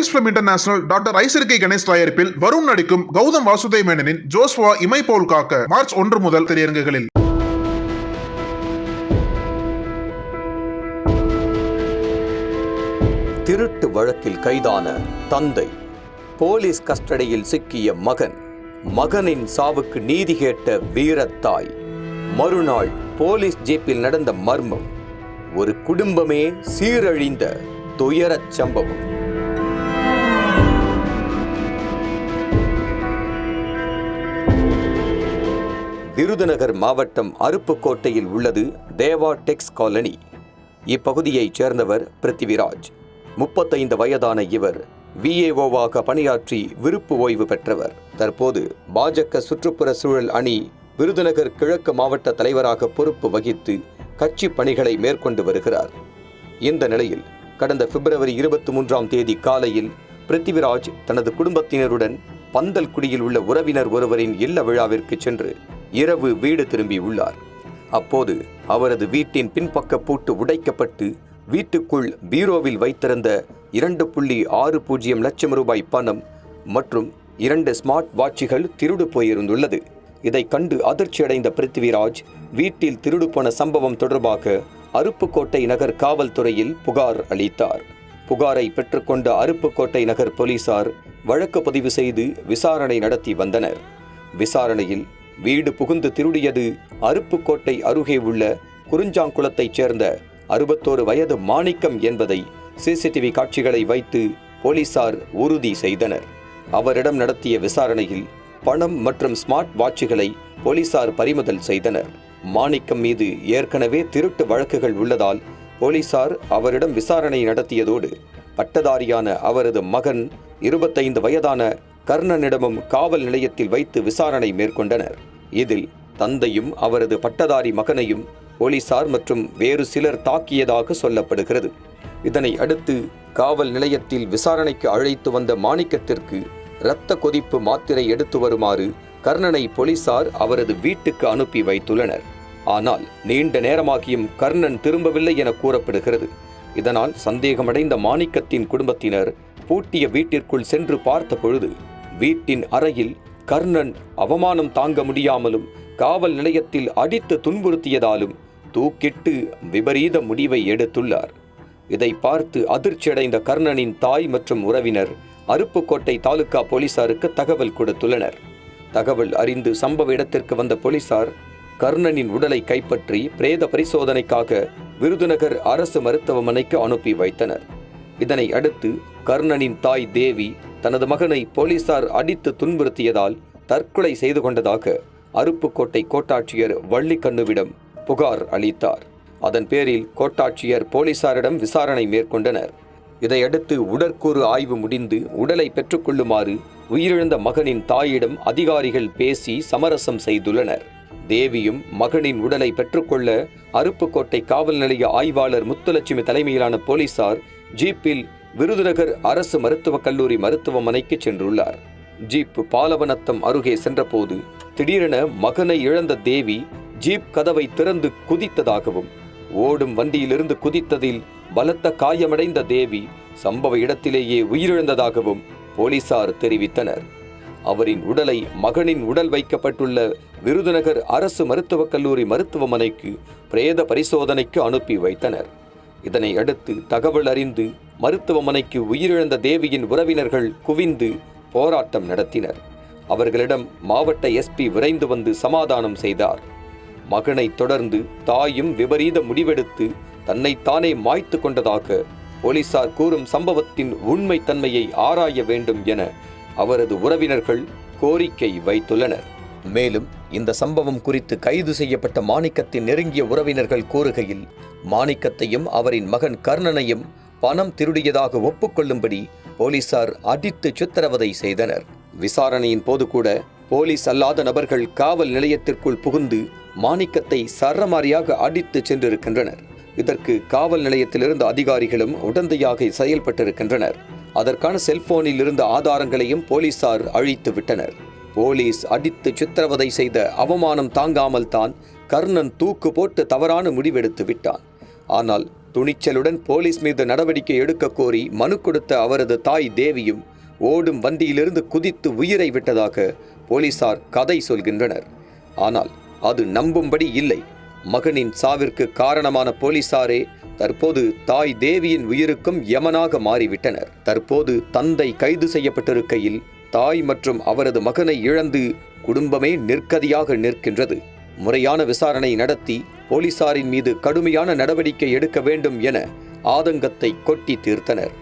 Lions film international doctor Isarukkai Ganesh தயாரிப்பில் வருண் நடிக்கும் கௌதம் வாசுதேவ் மேனனின் ஜோஸ்வா இமை போல் காக்க மார்ச் ஒன்று முதல் திரையரங்குகளில். திருட்டு வழக்கில் கைதான தந்தை. போலீஸ் கஸ்டடியில் சிக்கிய மகன். மகனின் சாவுக்கு நீதி கேட்ட வீரத்தாய் மறுநாள் போலீஸ் ஜீப்பில் நடந்த மர்மம். ஒரு குடும்பமே சீரழிந்த துயரச் சம்பவம். விருதுநகர் மாவட்டம் அருப்புக்கோட்டையில் உள்ளது தேவா டெக்ஸ் காலனி. இப்பகுதியைச் சேர்ந்தவர் பிருத்திவிராஜ். முப்பத்தைந்து வயதான இவர் விஏஓவாக பணியாற்றி விருப்பு ஓய்வு பெற்றவர். தற்போது பாஜக சுற்றுப்புற சூழல் அணி விருதுநகர் கிழக்கு மாவட்ட தலைவராக பொறுப்பு வகித்து கட்சி பணிகளை மேற்கொண்டு வருகிறார். இந்த நிலையில் கடந்த பிப்ரவரி இருபத்தி மூன்றாம் தேதி காலையில் பிருத்திவிராஜ் தனது குடும்பத்தினருடன் பந்தல்குடியில் உள்ள உறவினர் ஒருவரின் இல்ல விழாவிற்கு சென்று இரவு வீடு திரும்பியுள்ளார் அப்போது அவரது வீட்டின் பின்பக்க பூட்டு உடைக்கப்பட்டு வீட்டுக்குள் பீரோவில் வைத்திருந்த இரண்டு புள்ளி ஆறு பூஜ்ஜியம் லட்சம் ரூபாய் பணம் மற்றும் இரண்டு ஸ்மார்ட் வாட்சுகள் திருடு போயிருந்துள்ளது. இதை கண்டு அதிர்ச்சியடைந்த பிருத்திவிராஜ் வீட்டில் திருடு போன சம்பவம் தொடர்பாக அருப்புக்கோட்டை நகர் காவல்துறையில் புகார் அளித்தார். புகாரை பெற்றுக்கொண்ட அருப்புக்கோட்டை நகர் போலீசார் வழக்கு பதிவு செய்து விசாரணை நடத்தி வந்தனர். விசாரணையில் வீடு புகுந்து திருடியது அருப்புக்கோட்டை அருகே உள்ள குறிஞ்சாங்குளத்தைச் சேர்ந்த அறுபத்தோரு வயது மாணிக்கம் என்பதை சிசிடிவி காட்சிகளை வைத்து போலீசார் உறுதி செய்தனர். அவரிடம் நடத்திய விசாரணையில் பணம் மற்றும் ஸ்மார்ட் வாட்சுகளை போலீசார் பறிமுதல் செய்தனர். மாணிக்கம் மீது ஏற்கனவே திருட்டு வழக்குகள் உள்ளதால் போலீசார் அவரிடம் விசாரணை நடத்தியதோடு பட்டதாரியான அவரது மகன் இருபத்தைந்து வயதான கர்ணனிடமும் காவல் நிலையத்தில் வைத்து விசாரணை மேற்கொண்டனர். இதில் தந்தையும் அவரது பட்டதாரி மகனையும் போலீசார் மற்றும் வேறு சிலர் தாக்கியதாக சொல்லப்படுகிறது. இதனை அடுத்து காவல் நிலையத்தில் விசாரணைக்கு அழைத்து வந்த மாணிக்கத்திற்கு இரத்த கொதிப்பு மாத்திரை எடுத்து வருமாறு கர்ணனை போலீசார் அவரது வீட்டுக்கு அனுப்பி வைத்துள்ளனர். ஆனால் நீண்ட நேரமாகியும் கர்ணன் திரும்பவில்லை என கூறப்படுகிறது. இதனால் சந்தேகமடைந்த மாணிக்கத்தின் குடும்பத்தினர் பூட்டிய வீட்டிற்குள் சென்று பார்த்த பொழுது வீட்டின் அறையில் கர்ணன் அவமானம் தாங்க முடியாமலும் காவல் நிலையத்தில் அடித்து துன்புறுத்தியதாலும் தூக்கிட்டு விபரீத முடிவை எடுத்துள்ளார். இதை பார்த்து அதிர்ச்சியடைந்த கர்ணனின் தாய் மற்றும் உறவினர் அருப்புக்கோட்டை தாலுகா போலீசாருக்கு தகவல் கொடுத்துள்ளனர். தகவல் அறிந்து சம்பவ இடத்திற்கு வந்த போலீசார் கர்ணனின் உடலை கைப்பற்றி பிரேத பரிசோதனைக்காக விருதுநகர் அரசு மருத்துவமனைக்கு அனுப்பி வைத்தனர். இதனை அடுத்து கர்ணனின் தாய் தேவி தனது மகனை போலீசார் அடித்து துன்புறுத்தியதால் தற்கொலை செய்து கொண்டதாக அருப்புக்கோட்டை கோட்டாட்சியர் வள்ளிக்கண்ணுவிடம் புகார் அளித்தார். அதன் பேரில் கோட்டாட்சியர் போலீசாரிடம் விசாரணை மேற்கொண்டனர். இதையடுத்து உடற்கூறு ஆய்வு முடிந்து உடலை பெற்றுக்கொள்ளுமாறு உயிரிழந்த மகனின் தாயிடம் அதிகாரிகள் பேசி சமரசம் செய்துள்ளனர். தேவியும் மகனின் உடலை பெற்றுக்கொள்ள அருப்புக்கோட்டை காவல் நிலைய ஆய்வாளர் முத்துலட்சுமி தலைமையிலான போலீசார் ஜீப்பில் விருதுநகர் அரசு மருத்துவக் கல்லூரி மருத்துவமனைக்கு சென்றுள்ளார். ஜீப் பாலவனத்தம் அருகே சென்றபோது திடீரென மகனை இழந்த தேவி ஜீப் கதவை திறந்து குதித்ததாகவும் ஓடும் வண்டியிலிருந்து குதித்ததில் பலத்த காயமடைந்த தேவி சம்பவ இடத்திலேயே உயிரிழந்ததாகவும் போலீசார் தெரிவித்தனர். அவரின் உடலை மகனின் உடல் வைக்கப்பட்டுள்ள விருதுநகர் அரசு மருத்துவக் கல்லூரி மருத்துவமனைக்கு பிரேத பரிசோதனைக்கு அனுப்பி வைத்தனர். இதனை அடுத்து தகவல் அறிந்து மருத்துவமனைக்கு உயிரிழந்த தேவியின் உறவினர்கள் குவிந்து போராட்டம் நடத்தினர். அவர்களிடம் மாவட்ட எஸ்பி விரைந்து வந்து சமாதானம் செய்தார். மகனை தொடர்ந்து தாயும் விபரீத முடிவெடுத்து தன்னைத்தானே மாய்த்து கொண்டதாக போலீசார் கூறும் சம்பவத்தின் உண்மைத்தன்மையை ஆராய வேண்டும் என அவரது உறவினர்கள் கோரிக்கை வைத்துள்ளனர். மேலும் இந்த சம்பவம் குறித்து கைது செய்யப்பட்ட மாணிக்கத்தின் நெருங்கிய உறவினர்கள் கூறுகையில் மாணிக்கத்தையும் அவரின் மகன் கர்ணனையும் பணம் திருடியதாக ஒப்புக்கொள்ளும்படி போலீசார் அடித்து சித்திரவதை செய்தனர். விசாரணையின் போது கூட போலீஸ் அல்லாத நபர்கள் காவல் நிலையத்திற்குள் புகுந்து மாணிக்கத்தை சரமாரியாக அடித்து சென்றிருக்கின்றனர். இதற்கு காவல் நிலையத்திலிருந்த அதிகாரிகளும் உடந்தையாக செயல்பட்டிருக்கின்றனர். அதற்கான செல்போனில் இருந்த ஆதாரங்களையும் போலீசார் அழித்து விட்டனர். போலீஸ் அடித்து சித்திரவதை செய்த அவமானம் தாங்காமல் தான் கர்ணன் தூக்கு போட்டு தவறான முடிவெடுத்து விட்டான். ஆனால் துணிச்சலுடன் போலீஸ் மீது நடவடிக்கை எடுக்க கோரி மனு கொடுத்த அவரது தாய் தேவியும் ஓடும் வண்டியிலிருந்து குதித்து உயிரை விட்டதாக போலீசார் கதை சொல்கின்றனர். ஆனால் அது நம்பும்படி இல்லை. மகனின் சாவிற்கு காரணமான போலீசாரே தற்போது தாய் தேவியின் உயிருக்கும் யமனாக மாறிவிட்டனர். தற்போது தந்தை கைது செய்யப்பட்டிருக்கையில் தாய் மற்றும் அவரது மகனை இழந்து குடும்பமே நிற்கதியாக நிற்கின்றது. முறையான விசாரணை நடத்தி போலீசாரின் மீது கடுமையான நடவடிக்கை எடுக்க வேண்டும் என ஆதங்கத்தை கொட்டி தீர்த்தனர்.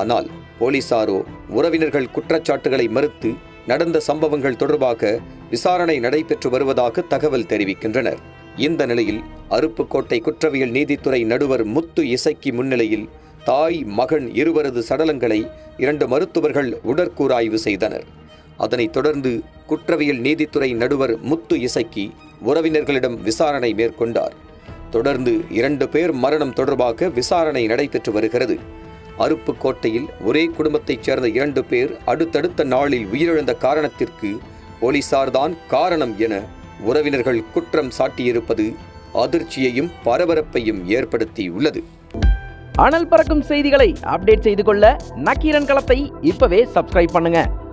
ஆனால் போலீசாரோ உறவினர்கள் குற்றச்சாட்டுகளை மறுத்து நடந்த சம்பவங்கள் தொடர்பாக விசாரணை நடைபெற்று வருவதாக தகவல் தெரிவிக்கின்றனர். இந்த நிலையில் அருப்புக்கோட்டை குற்றவியல் நீதித்துறை நடுவர் முத்து இசக்கி முன்னிலையில் தாய் மகன் இருவரது சடலங்களை இரண்டு மருத்துவர்கள் உடற்கூறாய்வு செய்தனர். அதனைத் தொடர்ந்து குற்றவியல் நீதித்துறை நடுவர் முத்து இசக்கி உறவினர்களிடம் விசாரணை மேற்கொண்டார். தொடர்ந்து இரண்டு பேர் மரணம் தொடர்பாக விசாரணை நடைபெற்று வருகிறது. அருப்புக்கோட்டையில் ஒரே குடும்பத்தைச் சேர்ந்த இரண்டு பேர் அடுத்தடுத்த நாளில் உயிரிழந்த காரணத்திற்கு போலீசார்தான் காரணம் என உறவினர்கள் குற்றம் சாட்டியிருப்பது அதிர்ச்சியையும் பரபரப்பையும் ஏற்படுத்தியுள்ளது. அனல் பறக்கும் செய்திகளை அப்டேட் செய்து கொள்ள நக்கீரன் களத்தை இப்பவே சப்ஸ்கிரைப் பண்ணுங்க.